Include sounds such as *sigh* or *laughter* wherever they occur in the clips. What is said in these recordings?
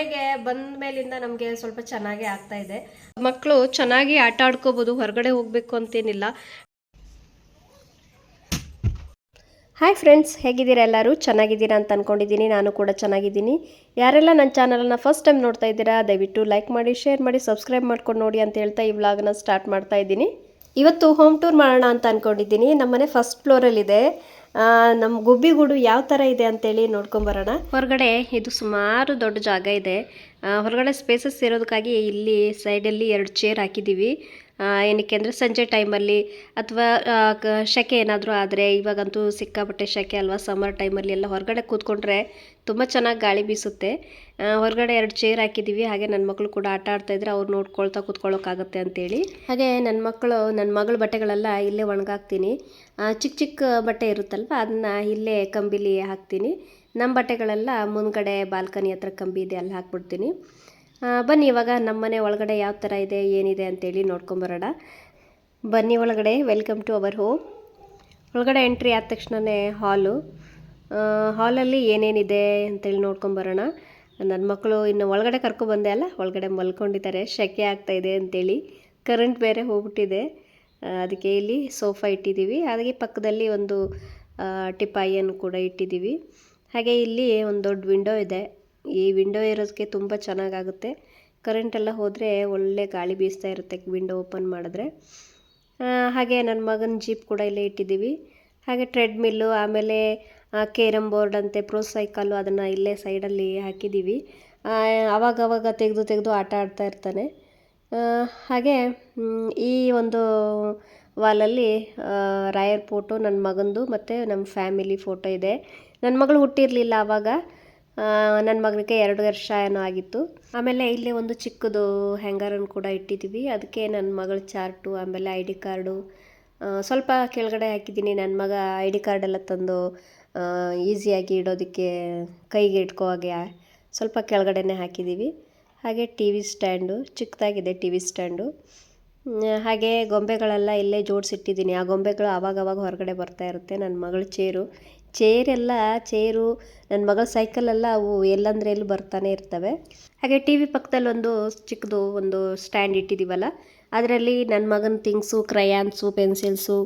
ಮನೆಗೆ ಬಂದ ಮೇಲಿಂದ ನಮಗೆ ಸ್ವಲ್ಪ ಚೆನ್ನಾಗಿ ಆಗ್ತಾ ಇದೆ. ಮಕ್ಕಳು ಚೆನ್ನಾಗಿ ಆಟ ಆಡ್ಕೋಬೋದು, ಹೊರಗಡೆ ಹೋಗಬೇಕು ಅಂತೇನಿಲ್ಲ. ಹಾಯ್ ಫ್ರೆಂಡ್ಸ್ ಹೇಗಿದ್ದೀರಾ ಎಲ್ಲರೂ? ಚೆನ್ನಾಗಿದ್ದೀರಾ ಅಂತ ಅಂದ್ಕೊಂಡಿದ್ದೀನಿ ನಾನು ಕೂಡ ಚೆನ್ನಾಗಿದ್ದೀನಿ. ಯಾರೆಲ್ಲ ನನ್ನ ಚಾನಲನ್ನು ಫಸ್ಟ್ ಟೈಮ್ ನೋಡ್ತಾ ಇದ್ದೀರಾ, ದಯವಿಟ್ಟು ಲೈಕ್ ಮಾಡಿ ಶೇರ್ ಮಾಡಿ ಸಬ್ಸ್ಕ್ರೈಬ್ ಮಾಡ್ಕೊಂಡು ನೋಡಿ ಅಂತ ಹೇಳ್ತಾ ಈ ವ್ಲಾಗ್ನ ಸ್ಟಾರ್ಟ್ ಮಾಡ್ತಾ ಇದ್ದೀನಿ. ಇವತ್ತು ಹೋಮ್ ಟೂರ್ ಮಾಡೋಣ ಅಂತ ಅಂದ್ಕೊಂಡಿದ್ದೀನಿ ನಮ್ಮನೆ ಫಸ್ಟ್ ಫ್ಲೋರಲ್ಲಿದೆ ನಮ್ಮ ಗುಬ್ಬಿಗೂಡು ಯಾವ ಥರ ಇದೆ ಅಂತೇಳಿ ನೋಡ್ಕೊಂಬರೋಣ ಹೊರಗಡೆ ಇದು ಸುಮಾರು ದೊಡ್ಡ ಜಾಗ ಇದೆ. ಹೊರಗಡೆ ಸ್ಪೇಸಸ್ ಇರೋದಕ್ಕಾಗಿ ಇಲ್ಲಿ ಸೈಡಲ್ಲಿ ಎರಡು ಚೇರ್ ಹಾಕಿದ್ದೀವಿ ಆ, ಏನಕ್ಕೆ ಅಂದರೆ ಸಂಜೆ ಟೈಮಲ್ಲಿ ಅಥವಾ ಶೆಕೆ ಏನಾದರೂ ಆದರೆ ಇವಾಗಂತೂ ಸಿಕ್ಕಾಪಟ್ಟೆ ಶೆಕೆ ಅಲ್ವಾ ಸಮ್ಮರ್ ಟೈಮಲ್ಲಿ ಎಲ್ಲ ಹೊರಗಡೆ ಕೂತ್ಕೊಂಡ್ರೆ ತುಂಬ ಚೆನ್ನಾಗಿ ಗಾಳಿ ಬೀಸುತ್ತೆ. ಹೊರಗಡೆ ಎರಡು ಚೇರ್ ಹಾಕಿದ್ದೀವಿ ಹಾಗೆ ನನ್ನ ಮಕ್ಕಳು ಕೂಡ ಆಟ ಆಡ್ತಾ ಇದ್ರೆ ಅವ್ರು ನೋಡ್ಕೊಳ್ತಾ ಕೂತ್ಕೊಳ್ಳೋಕ್ಕಾಗತ್ತೆ ಅಂತೇಳಿ. ಹಾಗೆ ನನ್ನ ಮಕ್ಕಳು ನನ್ನ ಮಗಳ ಬಟ್ಟೆಗಳೆಲ್ಲ ಇಲ್ಲೇ ಒಣಗಾಕ್ತೀನಿ. ಚಿಕ್ಕ ಚಿಕ್ಕ ಬಟ್ಟೆ ಇರುತ್ತಲ್ವ ಅದನ್ನ ಇಲ್ಲೇ ಕಂಬಿಲಿ ಹಾಕ್ತೀನಿ. ನಮ್ಮ ಬಟ್ಟೆಗಳೆಲ್ಲ ಮುಂದ್ಗಡೆ ಬಾಲ್ಕನಿ ಹತ್ರ ಕಂಬಿ ಇದೆ, ಅಲ್ಲಿ ಹಾಕ್ಬಿಡ್ತೀನಿ. ಬನ್ನಿ ಇವಾಗ ನಮ್ಮನೆ ಒಳಗಡೆ ಯಾವ ಥರ ಇದೆ, ಏನಿದೆ ಅಂತೇಳಿ ನೋಡ್ಕೊಂಬರೋಣ ಬನ್ನಿ ಒಳಗಡೆ ವೆಲ್ಕಮ್ ಟು ಅವರ್ ಹೋಮ್ ಒಳಗಡೆ ಎಂಟ್ರಿ ಆದ ತಕ್ಷಣವೇ ಹಾಲು ಹಾಲಲ್ಲಿ ಏನೇನಿದೆ ಅಂತೇಳಿ ನೋಡ್ಕೊಂಬರೋಣ ನನ್ನ ಮಕ್ಕಳು ಇನ್ನು ಒಳಗಡೆ ಕರ್ಕೊಬಂದೆ ಅಲ್ಲ, ಒಳಗಡೆ ಮಲ್ಕೊಂಡಿದ್ದಾರೆ, ಸೆಕೆ ಆಗ್ತಾ ಇದೆ ಅಂತೇಳಿ. ಕರೆಂಟ್ ಬೇರೆ ಹೋಗ್ಬಿಟ್ಟಿದೆ. ಅದಕ್ಕೆ ಇಲ್ಲಿ ಸೋಫಾ ಇಟ್ಟಿದ್ದೀವಿ. ಹಾಗೆ ಪಕ್ಕದಲ್ಲಿ ಒಂದು ಟಿಪಾಯಿಯನ್ನು ಕೂಡ ಇಟ್ಟಿದ್ದೀವಿ. ಹಾಗೆ ಇಲ್ಲಿ ಒಂದು ದೊಡ್ಡ ವಿಂಡೋ ಇದೆ. ಈ ವಿಂಡೋ ಇರೋದಕ್ಕೆ ತುಂಬ ಚೆನ್ನಾಗಾಗುತ್ತೆ. ಕರೆಂಟ್ ಎಲ್ಲ ಹೋದರೆ ಒಳ್ಳೆ ಗಾಳಿ ಬೀಸ್ತಾ ಇರುತ್ತೆ ವಿಂಡೋ ಓಪನ್ ಮಾಡಿದ್ರೆ. ಹಾಗೆ ನನ್ನ ಮಗನ ಜೀಪ್ ಕೂಡ ಇಲ್ಲೇ ಇಟ್ಟಿದ್ದೀವಿ. ಹಾಗೆ ಟ್ರೆಡ್ಮಿಲ್ಲು ಆಮೇಲೆ ಕೇರಮ್ ಬೋರ್ಡ್ ಅಂತೆ ಪ್ರೋ ಸೈಕಲ್ಲು ಅದನ್ನು ಇಲ್ಲೇ ಸೈಡಲ್ಲಿ ಹಾಕಿದ್ದೀವಿ. ಆವಾಗವಾಗ ತೆಗೆದು ತೆಗೆದು ಆಟ ಆಡ್ತಾ ಇರ್ತಾನೆ. ಹಾಗೆ ಈ ಒಂದು ವಾಲಲ್ಲಿ ರಾಯರ್ ಫೋಟೋ ನನ್ನ ಮಗಂದು ಮತ್ತು ನಮ್ಮ ಫ್ಯಾಮಿಲಿ ಫೋಟೋ ಇದೆ. ನನ್ನ ಮಗಳು ಹುಟ್ಟಿರಲಿಲ್ಲ ಆವಾಗ ನನ್ನ ಮಗನಿಗೆ ಎರಡು ವರ್ಷ ಏನೋ ಆಗಿತ್ತು. ಆಮೇಲೆ ಇಲ್ಲಿ ಒಂದು ಚಿಕ್ಕದು ಹ್ಯಾಂಗರನ್ನು ಕೂಡ ಇಟ್ಟಿದ್ದೀವಿ ಅದಕ್ಕೆ ನನ್ನ ಮಗಳ ಚಾರ್ಟು, ಆಮೇಲೆ ಐ ಡಿ ಕಾರ್ಡು ಸ್ವಲ್ಪ ಕೆಳಗಡೆ ಹಾಕಿದ್ದೀನಿ. ನನ್ನ ಮಗ ಐ ಡಿ ಕಾರ್ಡೆಲ್ಲ ತಂದು ಈಸಿಯಾಗಿ ಇಡೋದಕ್ಕೆ ಕೈಗೆ ಇಟ್ಕೋ ಹಾಗೆ ಸ್ವಲ್ಪ ಕೆಳಗಡೆನೇ ಹಾಕಿದ್ದೀವಿ ಹಾಗೆ ಟಿ ವಿ ಸ್ಟ್ಯಾಂಡು, ಚಿಕ್ಕದಾಗಿದೆ ಟಿ ವಿ ಸ್ಟ್ಯಾಂಡು. ಹಾಗೆ ಗೊಂಬೆಗಳೆಲ್ಲ ಇಲ್ಲೇ ಜೋಡಿಸಿಟ್ಟಿದ್ದೀನಿ. ಆ ಗೊಂಬೆಗಳು ಆವಾಗವಾಗ ಹೊರಗಡೆ ಬರ್ತಾ ಇರುತ್ತೆ. ನನ್ನ ಮಗಳ ಚೇರು. ಚೇರೆಲ್ಲ, ಚೇರು ನನ್ನ ಮಗಳ ಸೈಕಲೆಲ್ಲ ಅವು ಎಲ್ಲಂದ್ರೆ ಎಲ್ಲಿ ಬರ್ತಾನೆ ಇರ್ತವೆ. ಹಾಗೆ ಟಿ ವಿ ಪಕ್ಕದಲ್ಲಿ ಒಂದು ಚಿಕ್ಕದು ಒಂದು ಸ್ಟ್ಯಾಂಡ್ ಇಟ್ಟಿದ್ದೀವಲ್ಲ ಅದರಲ್ಲಿ ನನ್ನ ಮಗನ things crayons pencils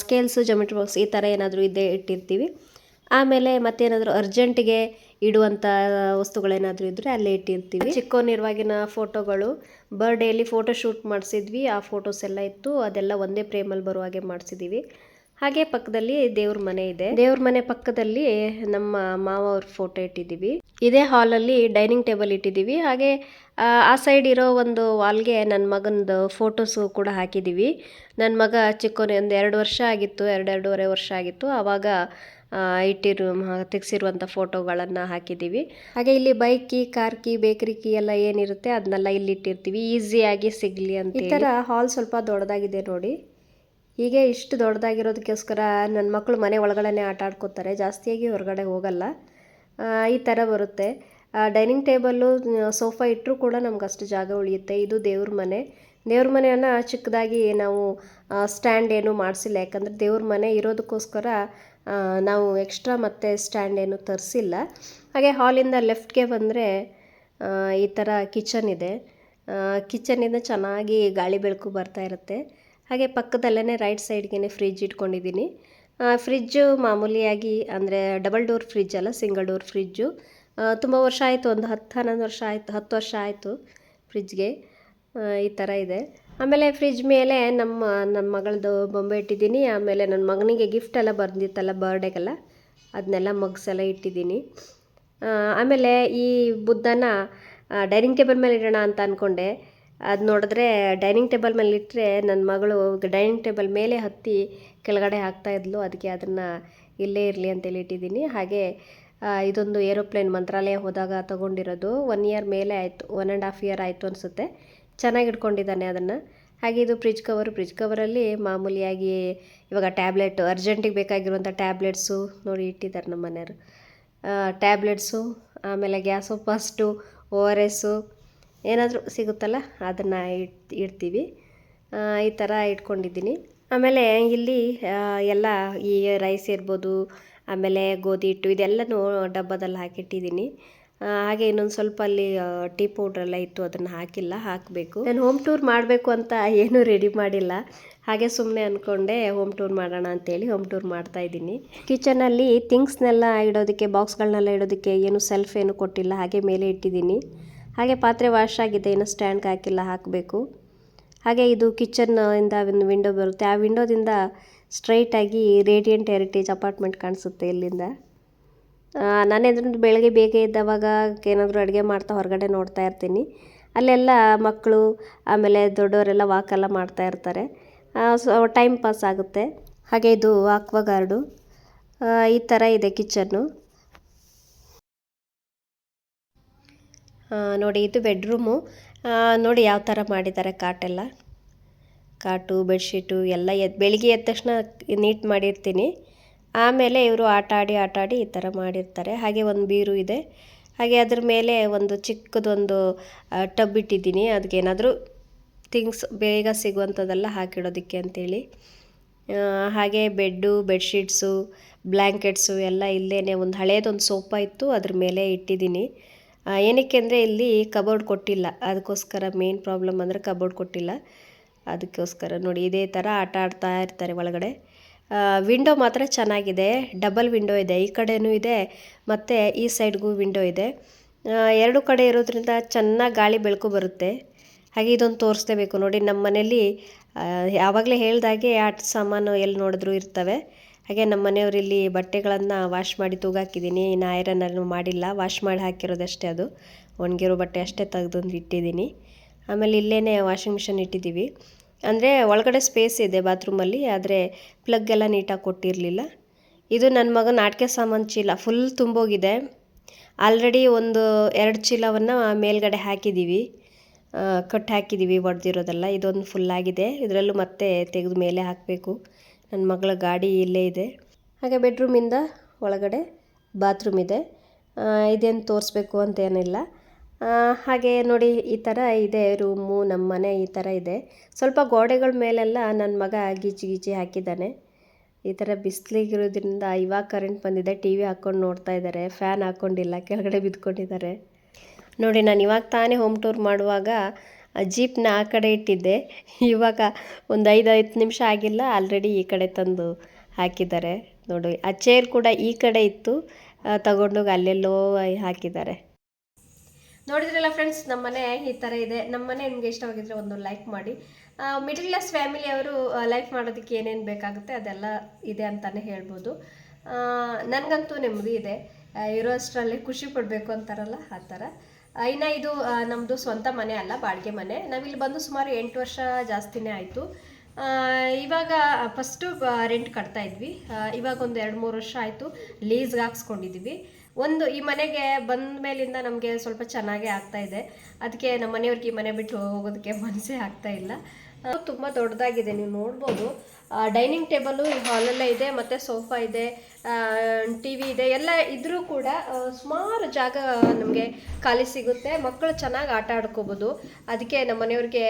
scales geometry box ಈ ಥರ ಏನಾದರೂ ಇದ್ದೇ ಇಟ್ಟಿರ್ತೀವಿ. ಆಮೇಲೆ ಮತ್ತೇನಾದರೂ ಅರ್ಜೆಂಟಿಗೆ ಇಡುವಂಥ ವಸ್ತುಗಳೇನಾದರೂ ಇದ್ದರೆ ಅಲ್ಲೇ ಇಟ್ಟಿರ್ತೀವಿ. ಚಿಕ್ಕೋನಿರುವಾಗಿನ ಫೋಟೋಗಳು ಬರ್ಡೇಲಿ ಫೋಟೋ ಶೂಟ್ ಮಾಡಿಸಿದ್ವಿ, ಆ ಫೋಟೋಸ್ ಎಲ್ಲ ಇತ್ತು, ಅದೆಲ್ಲ ಒಂದೇ ಫ್ರೇಮಲ್ಲಿ ಬರುವ ಹಾಗೆ ಮಾಡಿಸಿದ್ದೀವಿ ಹಾಗೆ ಪಕ್ಕದಲ್ಲಿ ದೇವ್ರ ಮನೆ ಇದೆ. ದೇವ್ರ ಮನೆ ಪಕ್ಕದಲ್ಲಿ ನಮ್ಮ ಮಾವ ಅವ್ರ ಫೋಟೋ ಇಟ್ಟಿದ್ದೀವಿ. ಇದೇ ಹಾಲಲ್ಲಿ ಡೈನಿಂಗ್ ಟೇಬಲ್ ಇಟ್ಟಿದ್ದೀವಿ. ಹಾಗೆ ಆ, ಸೈಡ್ ಇರೋ ಒಂದು ವಾಲ್ಗೆ ನನ್ನ ಮಗನದು ಫೋಟೋಸು ಕೂಡ ಹಾಕಿದ್ದೀವಿ. ನನ್ನ ಮಗ ಚಿಕ್ಕವನೇ ಒಂದು ಎರಡು ವರ್ಷ ಆಗಿತ್ತು ಎರಡು ಎರಡೂವರೆ ವರ್ಷ ಆಗಿತ್ತು. ಆವಾಗ ಇಟ್ಟಿರು ತೆಗೆಸಿರುವಂಥ ಫೋಟೋಗಳನ್ನು ಹಾಕಿದ್ದೀವಿ. ಹಾಗೆ ಇಲ್ಲಿ bike key car key bakery key ಎಲ್ಲ ಏನಿರುತ್ತೆ ಅದನ್ನೆಲ್ಲ ಇಲ್ಲಿ ಇಟ್ಟಿರ್ತೀವಿ. ಈಸಿಯಾಗಿ ಸಿಗಲಿ ಅಂತ ಈ ಥರ ಹಾಲ್ ಸ್ವಲ್ಪ ದೊಡ್ಡದಾಗಿದೆ ನೋಡಿ. ಹೀಗೆ ಇಷ್ಟು ದೊಡ್ಡದಾಗಿರೋದಕ್ಕೋಸ್ಕರ ನನ್ನ ಮಕ್ಕಳು ಮನೆ ಒಳಗಡೆ ಆಟ ಆಡ್ಕೋತಾರೆ. ಜಾಸ್ತಿಯಾಗಿ ಹೊರಗಡೆ ಹೋಗಲ್ಲ. ಈ ಥರ ಬರುತ್ತೆ. ಡೈನಿಂಗ್ ಟೇಬಲ್ಲು ಸೋಫಾ ಇಟ್ಟರೂ ಕೂಡ ನಮ್ಗೆ ಅಷ್ಟು ಜಾಗ ಉಳಿಯುತ್ತೆ. ಇದು ದೇವ್ರ ಮನೆ. ದೇವ್ರ ಮನೆಯನ್ನು ಚಿಕ್ಕದಾಗಿ ನಾವು ಸ್ಟ್ಯಾಂಡ್ ಏನು ಮಾಡಿಸಿಲ್ಲ. ಯಾಕಂದರೆ ದೇವ್ರ ಮನೆ ಇರೋದಕ್ಕೋಸ್ಕರ ನಾವು ಎಕ್ಸ್ಟ್ರಾ ಮತ್ತೆ ಸ್ಟ್ಯಾಂಡ್ ಏನು ತರಿಸಿಲ್ಲ. ಹಾಗೆ ಹಾಲಿಂದ ಲೆಫ್ಟ್ಗೆ ಬಂದರೆ ಈ ಥರ ಕಿಚನ್ ಇದೆ. ಕಿಚನಿಂದ ಚೆನ್ನಾಗಿ ಗಾಳಿ ಬೆಳಕು ಬರ್ತಾ ಇರುತ್ತೆ. ಹಾಗೆ ಪಕ್ಕದಲ್ಲೇ ರೈಟ್ ಸೈಡ್ಗೆ ಫ್ರಿಜ್ ಇಟ್ಕೊಂಡಿದ್ದೀನಿ. ಫ್ರಿಜ್ಜು ಮಾಮೂಲಿಯಾಗಿ ಅಂದರೆ ಡಬಲ್ ಡೋರ್ ಫ್ರಿಜ್ ಅಲ್ಲ, ಸಿಂಗಲ್ ಡೋರ್ ಫ್ರಿಜ್ಜು. ತುಂಬ ವರ್ಷ ಆಯಿತು, ಒಂದು ಹತ್ತು, ಹನ್ನೊಂದು ವರ್ಷ ಆಯಿತು, ಹತ್ತು ವರ್ಷ ಆಯಿತು ಫ್ರಿಜ್ಗೆ. ಈ ಥರ ಇದೆ. ಆಮೇಲೆ ಫ್ರಿಜ್ ಮೇಲೆ ನಮ್ಮ ನನ್ನ ಮಗಳದು ಬೊಂಬೆ ಇಟ್ಟಿದ್ದೀನಿ. ಆಮೇಲೆ ನನ್ನ ಮಗನಿಗೆ ಗಿಫ್ಟ್ ಎಲ್ಲ ಬಂದಿತ್ತಲ್ಲ ಬರ್ಡೇಗೆಲ್ಲ ಅದನ್ನೆಲ್ಲ ಮಗ್ಸೆಲ್ಲ ಇಟ್ಟಿದ್ದೀನಿ. ಆಮೇಲೆ ಈ ಬುದ್ಧನ ಡೈನಿಂಗ್ ಟೇಬಲ್ ಮೇಲೆ ಇಡೋಣ ಅಂತ ಅಂದ್ಕೊಂಡೆ ಅದು ನೋಡಿದ್ರೆ ಡೈನಿಂಗ್ ಟೇಬಲ್ ಮೇಲೆ ಇಟ್ಟರೆ ನನ್ನ ಮಗಳು ಡೈನಿಂಗ್ ಟೇಬಲ್ ಮೇಲೆ ಹತ್ತಿ ಕೆಳಗಡೆ ಹಾಕ್ತಾ ಇದ್ಲು. ಅದಕ್ಕೆ ಅದನ್ನು ಇಲ್ಲೇ ಇರಲಿ ಅಂತೇಳಿ ಇಟ್ಟಿದ್ದೀನಿ. ಹಾಗೆ ಇದೊಂದು ಏರೋಪ್ಲೇನ್ ಮಂತ್ರಾಲಯ ಹೋದಾಗ ತೊಗೊಂಡಿರೋದು. ಒನ್ ಇಯರ್ ಮೇಲೆ ಆಯಿತು. ಒನ್ ಆ್ಯಂಡ್ ಹಾಫ್ ಇಯರ್ ಆಯಿತು ಅನಿಸುತ್ತೆ. ಚೆನ್ನಾಗಿ ಇಟ್ಕೊಂಡಿದ್ದಾನೆ ಅದನ್ನು. ಹಾಗೆ ಇದು ಫ್ರಿಜ್ ಕವರು ಫ್ರಿಜ್ ಕವರಲ್ಲಿ ಮಾಮೂಲಿಯಾಗಿ ಇವಾಗ ಟ್ಯಾಬ್ಲೆಟ್ ಅರ್ಜೆಂಟಿಗೆ ಬೇಕಾಗಿರುವಂಥ ಟ್ಯಾಬ್ಲೆಟ್ಸು ನೋಡಿ ಇಟ್ಟಿದ್ದಾರೆ ನಮ್ಮ ಮನೆಯವರು ಟ್ಯಾಬ್ಲೆಟ್ಸು, ಆಮೇಲೆ gas first O R S ಏನಾದರೂ ಸಿಗುತ್ತಲ್ಲ, ಅದನ್ನು ಇಟ್, ಇಡ್ತೀವಿ. ಈ ಥರ ಇಟ್ಕೊಂಡಿದ್ದೀನಿ. ಆಮೇಲೆ ಇಲ್ಲಿ ಎಲ್ಲ ಈ ರೈಸ್ ಇರ್ಬೋದು, ಆಮೇಲೆ ಗೋಧಿ ಹಿಟ್ಟು ಇದೆಲ್ಲನೂ ಡಬ್ಬದಲ್ಲಿ ಹಾಕಿಟ್ಟಿದ್ದೀನಿ. ಹಾಗೆ ಇನ್ನೊಂದು ಸ್ವಲ್ಪ ಅಲ್ಲಿ ಟೀ ಪೌಡ್ರ್ ಎಲ್ಲ ಇತ್ತು, ಅದನ್ನು ಹಾಕಿಲ್ಲ, ಹಾಕಬೇಕು. ನಾನು ಹೋಮ್ ಟೂರ್ ಮಾಡಬೇಕು ಅಂತ ಏನೂ ರೆಡಿ ಮಾಡಿಲ್ಲ. ಹಾಗೆ ಸುಮ್ಮನೆ ಅಂದ್ಕೊಂಡೆ ಹೋಮ್ ಟೂರ್ ಮಾಡೋಣ ಅಂತೇಳಿ ಹೋಮ್ ಟೂರ್ ಮಾಡ್ತಾ ಇದ್ದೀನಿ. ಕಿಚನಲ್ಲಿ ಥಿಂಗ್ಸ್ನೆಲ್ಲ ಇಡೋದಕ್ಕೆ, ಬಾಕ್ಸ್ಗಳನ್ನೆಲ್ಲ ಇಡೋದಕ್ಕೆ ಏನು ಸೆಲ್ಫ್ ಏನು ಕೊಟ್ಟಿಲ್ಲ, ಹಾಗೆ ಮೇಲೆ ಇಟ್ಟಿದ್ದೀನಿ. ಹಾಗೆ ಪಾತ್ರೆ ವಾಶ್ ಆಗಿದೆ ಏನು ಸ್ಟ್ಯಾಂಡ್ಗೆ ಹಾಕಿಲ್ಲ, ಹಾಕಬೇಕು. ಹಾಗೆ ಇದು ಕಿಚನ್ ಇಂದ ಒಂದು ವಿಂಡೋ ಬರುತ್ತೆ. ಆ ವಿಂಡೋದಿಂದ ಸ್ಟ್ರೈಟಾಗಿ ರೇಡಿಯಂಟ್ ಹೆರಿಟೇಜ್ ಅಪಾರ್ಟ್ಮೆಂಟ್ ಕಾಣಿಸುತ್ತೆ ಇಲ್ಲಿಂದ. ನಾನೇಂದ್ರೂ ಬೆಳಗ್ಗೆ ಬೇಗ ಇದ್ದವಾಗ ಏನಾದರೂ ಅಡುಗೆ ಮಾಡ್ತಾ ಹೊರಗಡೆ ನೋಡ್ತಾ ಇರ್ತೀನಿ. ಅಲ್ಲೆಲ್ಲ ಮಕ್ಕಳು ಆಮೇಲೆ ದೊಡ್ಡವರೆಲ್ಲ ವಾಕೆಲ್ಲ ಮಾಡ್ತಾ ಇರ್ತಾರೆ. ಸೊ ಟೈಮ್ ಪಾಸ್ ಆಗುತ್ತೆ. ಹಾಗೆ ಇದು ಆಕ್ವಾ ಗಾರ್ಡು ಈ ಥರ ಇದೆ ಕಿಚನ್ನು ನೋಡಿ ಇದು ಬೆಡ್ರೂಮು. ನೋಡಿ ಯಾವ ಥರ ಮಾಡಿದ್ದಾರೆ ಕಾಟೆಲ್ಲ. ಕಾಟು ಬೆಡ್ಶೀಟು ಎಲ್ಲ ಎದ್ ಬೆಳಿಗ್ಗೆ ಎದ್ದ ತಕ್ಷಣ ನೀಟ್ ಮಾಡಿರ್ತೀನಿ. ಆಮೇಲೆ ಇವರು ಆಟ ಆಡಿ ಆಟ ಆಡಿ ಈ ಥರ ಮಾಡಿರ್ತಾರೆ. ಹಾಗೆ ಒಂದು ಬೀರು ಇದೆ. ಹಾಗೆ ಅದ್ರ ಮೇಲೆ ಒಂದು ಚಿಕ್ಕದೊಂದು ಟಬ್ ಇಟ್ಟಿದ್ದೀನಿ. ಅದಕ್ಕೆ ಏನಾದರೂ ಥಿಂಗ್ಸ್ ಬೇಗ ಸಿಗುವಂಥದ್ದೆಲ್ಲ ಹಾಕಿಡೋದಕ್ಕೆ ಅಂತೇಳಿ. ಆ, ಹಾಗೆ ಬೆಡ್ಡು ಬೆಡ್ಶೀಟ್ಸು ಬ್ಲ್ಯಾಂಕೆಟ್ಸು ಎಲ್ಲ ಇಲ್ಲೇ ಒಂದು ಹಳೇದೊಂದು ಸೋಪಾ ಇತ್ತು. ಅದ್ರ ಮೇಲೆ ಇಟ್ಟಿದ್ದೀನಿ. ಏನಕ್ಕೆ ಅಂದರೆ ಇಲ್ಲಿ ಕಬೋರ್ಡ್ ಕೊಟ್ಟಿಲ್ಲ. ಅದಕ್ಕೋಸ್ಕರ ಮೇನ್ ಪ್ರಾಬ್ಲಮ್ ಅಂದರೆ ಕಬೋರ್ಡ್ ಕೊಟ್ಟಿಲ್ಲ. ಅದಕ್ಕೋಸ್ಕರ ನೋಡಿ, ಇದೇ ಥರ ಆಟ ಆಡ್ತಾ ಇರ್ತಾರೆ ಒಳಗಡೆ. ವಿಂಡೋ ಮಾತ್ರ ಚೆನ್ನಾಗಿದೆ. ಡಬಲ್ ವಿಂಡೋ ಇದೆ. ಈ ಕಡೆಯೂ ಇದೆ, ಮತ್ತು ಈ ಸೈಡ್ಗೂ ವಿಂಡೋ ಇದೆ. ಎರಡು ಕಡೆ ಇರೋದ್ರಿಂದ ಚೆನ್ನಾಗಿ ಗಾಳಿ ಬೆಳಕು ಬರುತ್ತೆ. ಹಾಗೆ ಇದೊಂದು ತೋರಿಸ್ಲೇಬೇಕು. ನೋಡಿ ನಮ್ಮ ಮನೇಲಿ ಯಾವಾಗಲೇ ಹೇಳ್ದಾಗೆ ಆಟ ಸಾಮಾನು ಎಲ್ಲಿ ನೋಡಿದ್ರೂ ಇರ್ತವೆ. ಹಾಗೆ ನಮ್ಮ ಮನೆಯವರು ಇಲ್ಲಿ ಬಟ್ಟೆಗಳನ್ನು ವಾಶ್ ಮಾಡಿ ತೂಗಾಕಿದ್ದೀನಿ. ಇನ್ನು ಐರನ್ ಮಾಡಿಲ್ಲ. ವಾಶ್ ಮಾಡಿ ಹಾಕಿರೋದಷ್ಟೇ ಅದು. ಒಣಗಿರೋ ಬಟ್ಟೆ ಅಷ್ಟೇ ತೆಗೆದೊಂದು ಇಟ್ಟಿದ್ದೀನಿ. ಆಮೇಲೆ ಇಲ್ಲೇ ವಾಷಿಂಗ್ ಮಿಷನ್ ಇಟ್ಟಿದ್ದೀವಿ. ಅಂದರೆ ಒಳಗಡೆ ಸ್ಪೇಸ್ ಇದೆ ಬಾತ್ರೂಮಲ್ಲಿ ಆದರೆ ಪ್ಲಗ್ ಎಲ್ಲ ನೀಟಾಗಿ ಕೊಟ್ಟಿರಲಿಲ್ಲ. ಇದು ನನ್ನ ಮಗನ ಆಟಿಕೆ ಸಾಮಾನು ಚೀಲ. ಫುಲ್ ತುಂಬೋಗಿದೆ. ಆಲ್ರೆಡಿ ಒಂದು ಎರಡು ಚೀಲವನ್ನು ಮೇಲ್ಗಡೆ ಹಾಕಿದ್ದೀವಿ. ಕಟ್ ಹಾಕಿದ್ದೀವಿ ಒಡೆದಿರೋದೆಲ್ಲ. ಇದೊಂದು ಫುಲ್ ಆಗಿದೆ. ಇದರಲ್ಲೂ ಮತ್ತೆ ತೆಗೆದು ಮೇಲೆ ಹಾಕಬೇಕು. ನನ್ನ ಮಗಳ ಗಾಡಿ ಇಲ್ಲೇ ಇದೆ. ಹಾಗೆ ಬೆಡ್ರೂಮಿಂದ ಒಳಗಡೆ ಬಾತ್ರೂಮ್ ಇದೆ. ಇದೇನು ತೋರಿಸ್ಬೇಕು ಅಂತ ಏನಿಲ್ಲ. ಹಾಗೆ ನೋಡಿ ಈ ಥರ ಇದೆ ರೂಮು ನಮ್ಮ ಮನೆ ಈ ಥರ ಇದೆ. ಸ್ವಲ್ಪ ಗೋಡೆಗಳ ಮೇಲೆಲ್ಲ ನನ್ನ ಮಗ ಗೀಚಿ ಗೀಚಿ ಹಾಕಿದ್ದಾನೆ. ಈ ಥರ ಬಿಸಿಲಿಗಿರೋದ್ರಿಂದ ಇವಾಗ ಕರೆಂಟ್ ಬಂದಿದೆ ಟಿ ವಿ ಹಾಕ್ಕೊಂಡು ನೋಡ್ತಾ ಇದ್ದಾರೆ ಫ್ಯಾನ್ ಹಾಕ್ಕೊಂಡಿಲ್ಲ ಕೆಳಗಡೆ ಬಿದ್ಕೊಂಡಿದ್ದಾರೆ. ನೋಡಿ, ನಾನು ಇವಾಗ ತಾನೇ ಹೋಮ್ ಟೂರ್ ಮಾಡುವಾಗ ಜೀಪ್ನ ಆ ಕಡೆ ಇಟ್ಟಿದ್ದೆ. ಇವಾಗ ಒಂದು ಐದು ಐದು ನಿಮಿಷ ಆಗಿಲ್ಲ ಆಲ್ರೆಡಿ ಈ ಕಡೆ ತಂದು ಹಾಕಿದ್ದಾರೆ. ನೋಡಿ, ಆ ಚೇರ್ ಕೂಡ ಈ ಕಡೆ ಇತ್ತು. ತಗೊಂಡೋಗಿ ಅಲ್ಲೆಲ್ಲೋ ಹಾಕಿದ್ದಾರೆ. ನೋಡಿದ್ರಲ್ಲ ಫ್ರೆಂಡ್ಸ್ ನಮ್ಮ ಮನೆ ಈ ಥರ ಇದೆ. ನಮ್ಮ ಮನೆ ನಿಮಗೆ ಇಷ್ಟವಾಗಿದ್ದರೆ ಒಂದು ಲೈಕ್ ಮಾಡಿ. ಮಿಡಲ್ ಕ್ಲಾಸ್ ಫ್ಯಾಮಿಲಿ ಅವರು ಲೈಫ್ ಮಾಡೋದಕ್ಕೆ ಏನೇನು ಬೇಕಾಗುತ್ತೆ ಅದೆಲ್ಲ ಇದೆ ಅಂತಲೇ ಹೇಳ್ಬೋದು. ನನಗಂತೂ ನೆಮ್ಮದಿ ಇದೆ. ಇರೋ ಅಷ್ಟರಲ್ಲಿ ಖುಷಿ ಪಡಬೇಕು ಅಂತಾರಲ್ಲ, ಆ ಥರ ಇನ್ನು ಇದು ನಮ್ಮದು ಸ್ವಂತ ಮನೆ ಅಲ್ಲ, ಬಾಡಿಗೆ ಮನೆ. ನಾವಿಲ್ಲಿ ಬಂದು ಸುಮಾರು ಎಂಟು ವರ್ಷ ಜಾಸ್ತಿನೇ ಆಯಿತು. ಇವಾಗ ಫಸ್ಟು ರೆಂಟ್ ಕಟ್ತಾ ಇದ್ವಿ. ಇವಾಗ ಒಂದು ಎರಡು ಮೂರು ವರ್ಷ ಆಯಿತು ಲೀಸ್ಗೆ ಹಾಕ್ಸ್ಕೊಂಡಿದ್ದೀವಿ ಒಂದು, ಈ ಮನೆಗೆ ಬಂದ ಮೇಲಿಂದ ನಮಗೆ ಸ್ವಲ್ಪ ಚೆನ್ನಾಗೇ ಆಗ್ತಾ ಇದೆ. ಅದಕ್ಕೆ ನಮ್ಮ ಮನೆಯವ್ರಿಗೆ ಈ ಮನೆ ಬಿಟ್ಟು ಹೋಗೋದಕ್ಕೆ *laughs* ಮನಸ್ಸೇ ಆಗ್ತಾ ಇಲ್ಲ. ತುಂಬ ದೊಡ್ಡದಾಗಿದೆ, ನೀವು ನೋಡ್ಬೋದು. ಡೈನಿಂಗ್ ಟೇಬಲು ಈ ಹಾಲಲ್ಲೇ ಇದೆ, ಮತ್ತು ಸೋಫಾ ಇದೆ ಟಿ ವಿ ಇದೆ, ಎಲ್ಲ ಇದ್ರೂ ಕೂಡ ಸುಮಾರು ಜಾಗ ನಮಗೆ ಖಾಲಿ ಸಿಗುತ್ತೆ. ಮಕ್ಕಳು ಚೆನ್ನಾಗಿ ಆಟ ಆಡ್ಕೋಬೋದು. ಅದಕ್ಕೆ ನಮ್ಮ ಮನೆಯವ್ರಿಗೆ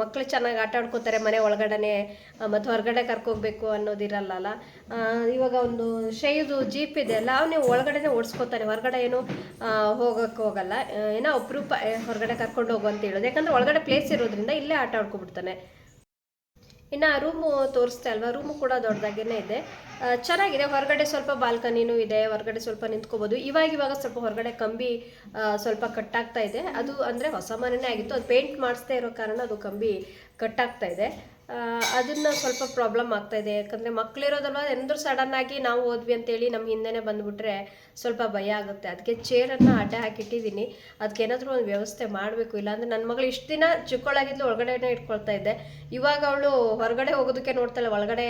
ಮಕ್ಕಳು ಚೆನ್ನಾಗಿ ಆಟ ಆಡ್ಕೋತಾರೆ ಮನೆ ಒಳಗಡೆ ಮತ್ತು ಹೊರಗಡೆ ಕರ್ಕೋಗ್ಬೇಕು ಅನ್ನೋದಿರಲ್ಲ ಇವಾಗ ಒಂದು ಶೈದು ಜೀಪ್ ಇದೆ ಅಲ್ಲ, ಅವನೇ ಒಳಗಡೆನೆ ಓಡಿಸ್ಕೋತಾನೆ. ಹೊರಗಡೆ ಏನು ಹೋಗಕ್ಕೆ ಹೋಗಲ್ಲ. ಏನೋ ಅಪರೂಪ ಹೊರಗಡೆ ಕರ್ಕೊಂಡು ಹೋಗು ಅಂತ ಹೇಳೋದು. ಯಾಕಂದ್ರೆ ಒಳಗಡೆ ಪ್ಲೇಸ್ ಇರೋದ್ರಿಂದ ಇಲ್ಲೇ ಆಟ ಆಡ್ಕೊಬಿಡ್ತಾನೆ. ಇನ್ನು ರೂಮು ತೋರಿಸ್ತಾ ಅಲ್ವಾ? ರೂಮು ಕೂಡ ದೊಡ್ಡದಾಗೇ ಇದೆ. ಚೆನ್ನಾಗಿದೆ. ಹೊರಗಡೆ ಸ್ವಲ್ಪ ಬಾಲ್ಕನಿನೂ ಇದೆ. ಹೊರಗಡೆ ಸ್ವಲ್ಪ ನಿಂತ್ಕೋಬೋದು. ಇವಾಗ ಇವಾಗ ಸ್ವಲ್ಪ ಹೊರಗಡೆ ಕಂಬಿ ಸ್ವಲ್ಪ ಕಟ್ಟಾಗ್ತಾ ಇದೆ. ಅದು ಅಂದರೆ ಹೊಸ ಮನೆನೇ ಆಗಿತ್ತು. ಅದು ಪೇಂಟ್ ಮಾಡಿಸ್ದೇ ಇರೋ ಕಾರಣ ಅದು ಕಂಬಿ ಕಟ್ಟಾಗ್ತಾ ಇದೆ. ಅದನ್ನ ಸ್ವಲ್ಪ ಪ್ರಾಬ್ಲಮ್ ಆಗ್ತಾ ಇದೆ. ಯಾಕಂದರೆ ಮಕ್ಕಳಿರೋದಲ್ವ ಎಂದ್ರೂ ಆಗಿ ನಾವು ಹೋದ್ವಿ ಅಂತೇಳಿ ನಮ್ಮ ಹಿಂದೆನೇ ಬಂದುಬಿಟ್ರೆ ಸ್ವಲ್ಪ ಭಯ ಆಗುತ್ತೆ. ಅದಕ್ಕೆ ಚೇರನ್ನು ಅಡ್ಡ ಹಾಕಿಟ್ಟಿದ್ದೀನಿ ಅದಕ್ಕೆ ಏನಾದರೂ ಒಂದು ವ್ಯವಸ್ಥೆ ಮಾಡಬೇಕು. ಇಲ್ಲಾಂದ್ರೆ ನನ್ನ ಮಗಳು ಇಷ್ಟು ದಿನ ಚಿಕ್ಕವಳಾಗಿದ್ಲು ಒಳಗಡೆನೇ ಇಟ್ಕೊಳ್ತಾ ಇದ್ದೆ. ಇವಾಗ ಅವಳು ಹೊರಗಡೆ ಹೋಗೋದಕ್ಕೆ ನೋಡ್ತಾಳೆ. ಒಳಗಡೆ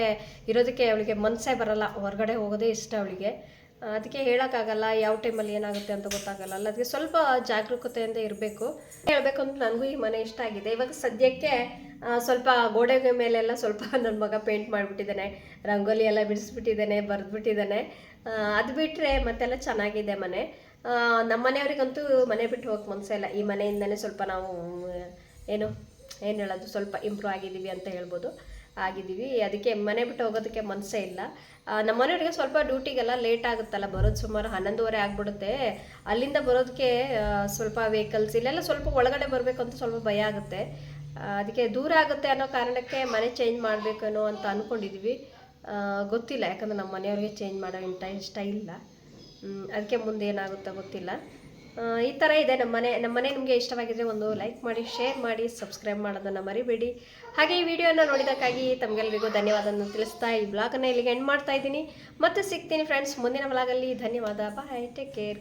ಇರೋದಕ್ಕೆ ಅವಳಿಗೆ ಮನಸ್ಸೇ ಬರಲ್ಲ. ಹೊರಗಡೆ ಹೋಗೋದೇ ಇಷ್ಟ ಅವಳಿಗೆ. ಅದಕ್ಕೆ ಹೇಳೋಕ್ಕಾಗಲ್ಲ, ಯಾವ ಟೈಮಲ್ಲಿ ಏನಾಗುತ್ತೆ ಅಂತ ಗೊತ್ತಾಗಲ್ಲ. ಅಲ್ಲ, ಅದಕ್ಕೆ ಸ್ವಲ್ಪ ಜಾಗರೂಕತೆಯಿಂದ ಇರಬೇಕು. ಹೇಳಬೇಕು ಅಂತ ನನಗೂ ಈ ಮನೆ ಇಷ್ಟ ಆಗಿದೆ. ಇವಾಗ ಸದ್ಯಕ್ಕೆ ಸ್ವಲ್ಪ ಗೋಡೆಗೆ ಮೇಲೆಲ್ಲ ಸ್ವಲ್ಪ *laughs* ನನ್ನ ಮಗ ಪೇಂಟ್ ಮಾಡಿಬಿಟ್ಟಿದ್ದಾನೆ. ರಂಗೋಲಿ ಎಲ್ಲ ಬಿಡಿಸ್ಬಿಟ್ಟಿದ್ದಾನೆ, ಬರೆದ್ಬಿಟ್ಟಿದ್ದಾನೆ. ಅದು ಬಿಟ್ಟರೆ ಮತ್ತೆಲ್ಲ ಚೆನ್ನಾಗಿದೆ ಮನೆ. ನಮ್ಮ ಮನೆಯವರಿಗಂತೂ ಮನೆ ಬಿಟ್ಟು ಹೋಗಕ್ಕೆ ಮನಸ್ಸೇ ಇಲ್ಲ. ಈ ಮನೆಯಿಂದಲೇ ಸ್ವಲ್ಪ ನಾವು, ಏನು ಏನು ಹೇಳೋದು, ಸ್ವಲ್ಪ ಇಂಪ್ರೂವ್ ಆಗಿದ್ದೀವಿ ಅಂತ ಹೇಳ್ಬೋದು. ಆಗಿದ್ದೀವಿ. ಅದಕ್ಕೆ ಮನೆ ಬಿಟ್ಟು ಹೋಗೋದಕ್ಕೆ ಮನಸ್ಸೇ ಇಲ್ಲ. ನಮ್ಮ ಮನೆಯವರಿಗೆ ಸ್ವಲ್ಪ ಡ್ಯೂಟಿಗೆಲ್ಲ ಲೇಟ್ ಆಗುತ್ತಲ್ಲ, ಬರೋದು ಸುಮಾರು ಹನ್ನೊಂದುವರೆ ಆಗ್ಬಿಡುತ್ತೆ. ಅಲ್ಲಿಂದ ಬರೋದಕ್ಕೆ ಸ್ವಲ್ಪ ವೆಹಿಕಲ್ಸ್ ಇಲ್ಲೆಲ್ಲ ಸ್ವಲ್ಪ ಒಳಗಡೆ ಬರಬೇಕು ಅಂತ ಸ್ವಲ್ಪ ಭಯ ಆಗುತ್ತೆ. ಅದಕ್ಕೆ ದೂರ ಆಗುತ್ತೆ ಅನ್ನೋ ಕಾರಣಕ್ಕೆ ಮನೆ ಚೇಂಜ್ ಮಾಡಬೇಕೇನೋ ಅಂತ ಅಂದ್ಕೊಂಡಿದ್ವಿ ಗೊತ್ತಿಲ್ಲ, ಯಾಕಂದ್ರೆ ನಮ್ಮ ಮನೆಯವ್ರಿಗೆ ಚೇಂಜ್ ಮಾಡೋ ಇಂಟ ಇಷ್ಟ ಇಲ್ಲ. ಅದಕ್ಕೆ ಮುಂದೆ ಏನಾಗುತ್ತೋ ಗೊತ್ತಿಲ್ಲ. ಈ ಥರ ಇದೆ ನಮ್ಮ ಮನೆ ನಮ್ಮ ಮನೆ ನಿಮಗೆ ಇಷ್ಟವಾಗಿದ್ದರೆ ಒಂದು ಲೈಕ್ ಮಾಡಿ ಶೇರ್ ಮಾಡಿ ಸಬ್ಸ್ಕ್ರೈಬ್ ಮಾಡೋದನ್ನು ಮರಿಬೇಡಿ. ಹಾಗೆ ಈ ವಿಡಿಯೋನ ನೋಡಿದ್ದಕ್ಕಾಗಿ ತಮಗೆಲ್ಲರಿಗೂ ಧನ್ಯವಾದವನ್ನು ತಿಳಿಸ್ತಾ ಈ ಬ್ಲಾಗನ್ನು ಇಲ್ಲಿಗೆ ಎಂಡ್ ಮಾಡ್ತಾ ಇದ್ದೀನಿ. ಮತ್ತೆ ಸಿಗ್ತೀನಿ ಫ್ರೆಂಡ್ಸ್ ಮುಂದಿನ ಬ್ಲಾಗಲ್ಲಿ ಧನ್ಯವಾದ ಬಾಯ್ ಟೇಕ್ ಕೇರ್